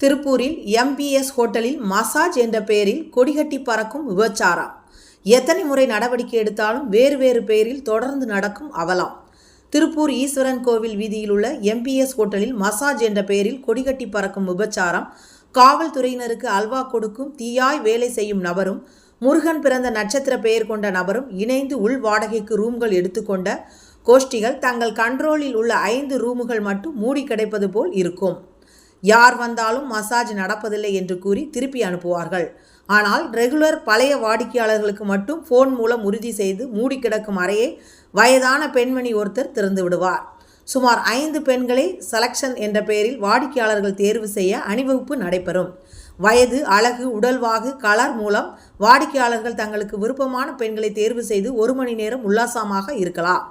திருப்பூரில் எம்பிஎஸ் ஹோட்டலில் மசாஜ் என்ற பெயரில் கொடிகட்டி பறக்கும் விபச்சாரம் எத்தனை முறை நடவடிக்கை எடுத்தாலும் வேறு வேறு பெயரில் தொடர்ந்து நடக்கும் அவலம். திருப்பூர் ஈஸ்வரன் கோவில் வீதியில் உள்ள எம்பிஎஸ் ஹோட்டலில் மசாஜ் என்ற பெயரில் கொடிகட்டி பறக்கும் விபச்சாரம். காவல்துறையினருக்கு அல்வா கொடுக்கும் தீயாய் வேலை செய்யும் நபரும் முருகன் பிறந்த நட்சத்திர பெயர் கொண்ட நபரும் இணைந்து உள் வாடகைக்கு ரூம்கள் எடுத்துக்கொண்ட கோஷ்டிகள் தங்கள் கண்ட்ரோலில் உள்ள ஐந்து ரூமுகள் மட்டும் மூடி கிடைப்பது போல் இருக்கும். யார் வந்தாலும் மசாஜ் நடப்பதில்லை என்று கூறி திருப்பி அனுப்புவார்கள். ஆனால் ரெகுலர் பழைய வாடிக்கையாளர்களுக்கு மட்டும் ஃபோன் மூலம் உறுதி செய்து மூடி கிடக்கும் அறையை வயதான பெண்மணி ஒருத்தர் திறந்து விடுவார். சுமார் ஐந்து பெண்களை செலக்ஷன் என்ற பெயரில் வாடிக்கையாளர்கள் தேர்வு செய்ய அணிவகுப்பு நடைபெறும். வயது அழகு உடல்வாகு கலர் மூலம் வாடிக்கையாளர்கள் தங்களுக்கு விருப்பமான பெண்களை தேர்வு செய்து ஒரு மணி நேரம் உல்லாசமாக இருக்கலாம்.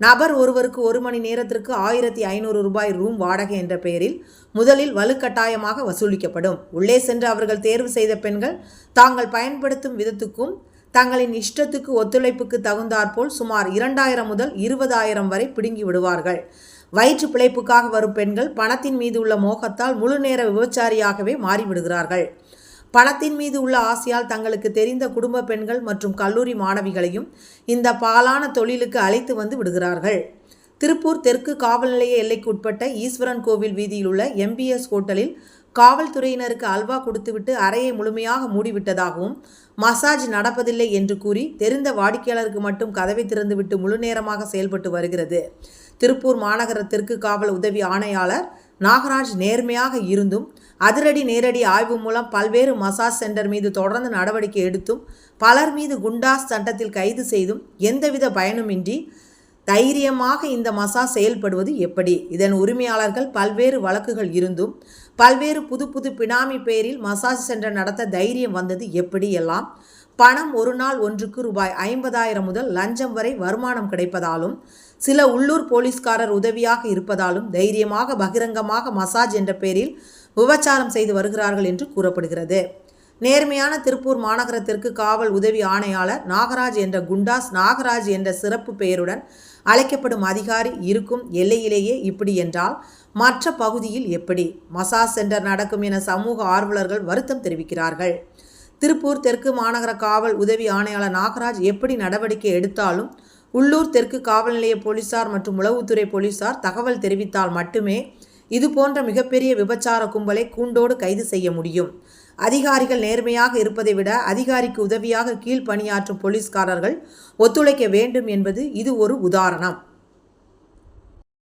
நபர் ஒருவருக்கு ஒரு மணி நேரத்திற்கு ஆயிரத்தி ஐநூறு ரூபாய் ரூம் வாடகை என்ற பெயரில் முதலில் வலுக்கட்டாயமாக வசூலிக்கப்படும். உள்ளே சென்று அவர்கள் தேர்வு செய்த பெண்கள் தாங்கள் பயன்படுத்தும் விதத்துக்கும் தங்களின் இஷ்டத்துக்கு ஒத்துழைப்புக்கு தகுந்தாற்போல் சுமார் இரண்டாயிரம் முதல் இருபதாயிரம் வரை பிடுங்கி விடுவார்கள். வயிற்று பிழைப்புக்காக வரும் பெண்கள் பணத்தின் மீது உள்ள மோகத்தால் முழு நேர விபச்சாரியாகவே மாறிவிடுகிறார்கள். பணத்தின் மீது உள்ள ஆசையால் தங்களுக்கு தெரிந்த குடும்ப பெண்கள் மற்றும் கல்லூரி மாணவிகளையும் இந்த பாலான தொழிலுக்கு அழைத்து வந்து விடுகிறார்கள். திருப்பூர் தெற்கு காவல் நிலைய எல்லைக்குட்பட்ட ஈஸ்வரன் கோவில் வீதியில் உள்ள எம்பிஎஸ் ஹோட்டலில் காவல்துறையினருக்கு அல்வா கொடுத்துவிட்டு அறையை முழுமையாக மூடிவிட்டதாகவும் மசாஜ் நடப்பதில்லை என்று கூறி தெரிந்த வாடிக்கையாளருக்கு மட்டும் கதவை திறந்துவிட்டு முழு நேரமாக செயல்பட்டு வருகிறது. திருப்பூர் மாநகர தெற்கு காவல் உதவி ஆணையாளர் நாகராஜ் நேர்மையாக இருந்தும் அதிரடி நேரடி ஆய்வு மூலம் பல்வேறு மசாஜ் சென்டர் மீது தொடர்ந்து நடவடிக்கை எடுத்தும் பலர் மீது குண்டாஸ் சட்டத்தில் கைது செய்தும் எந்தவித பயனுமின்றி தைரியமாக இந்த மசாஜ் செயல்படுவது எப்படி? இதன் உரிமையாளர்கள் பல்வேறு வழக்குகள் இருந்தும் பல்வேறு புது புது பினாமி பெயரில் மசாஜ் சென்டர் நடத்த தைரியம் வந்தது எப்படி எல்லாம்? பணம் ஒரு நாள் ஒன்றுக்கு ரூபாய் ஐம்பதாயிரம் முதல் லஞ்சம் வரை வருமானம் கிடைப்பதாலும் சில உள்ளூர் போலீஸ்காரர் உதவியாக இருப்பதாலும் தைரியமாக பகிரங்கமாக மசாஜ் என்ற பெயரில் விபச்சாரம் செய்து வருகிறார்கள் என்று கூறப்படுகிறது. நேர்மையான திருப்பூர் மாநகரத்திற்கு காவல் உதவி ஆணையாளர் நாகராஜ் என்ற குண்டாஸ் நாகராஜ் என்ற சிறப்பு பெயருடன் அழைக்கப்படும் அதிகாரி இருக்கும் எல்லையிலேயே இப்படி என்றால் மற்ற பகுதியில் எப்படி? மசாஜ் சென்டர் நடக்கும் என சமூக ஆர்வலர்கள் வருத்தம் தெரிவிக்கிறார்கள். திருப்பூர் தெற்கு மாநகர காவல் உதவி ஆணையாளர் நாகராஜ் எப்படி நடவடிக்கை எடுத்தாலும் உள்ளூர் தெற்கு காவல் நிலைய போலீசார் மற்றும் உளவுத்துறை போலீசார் தகவல் தெரிவித்தால் மட்டுமே இது போன்ற மிகப்பெரிய விபச்சார கும்பலை கூண்டோடு கைது செய்ய முடியும். அதிகாரிகள் நேர்மையாக இருப்பதை விட அதிகாரிக்கு உதவியாக கீழ் பணியாற்றும் போலீஸ்காரர்கள் ஒத்துழைக்க வேண்டும் என்பது இது ஒரு உதாரணம்.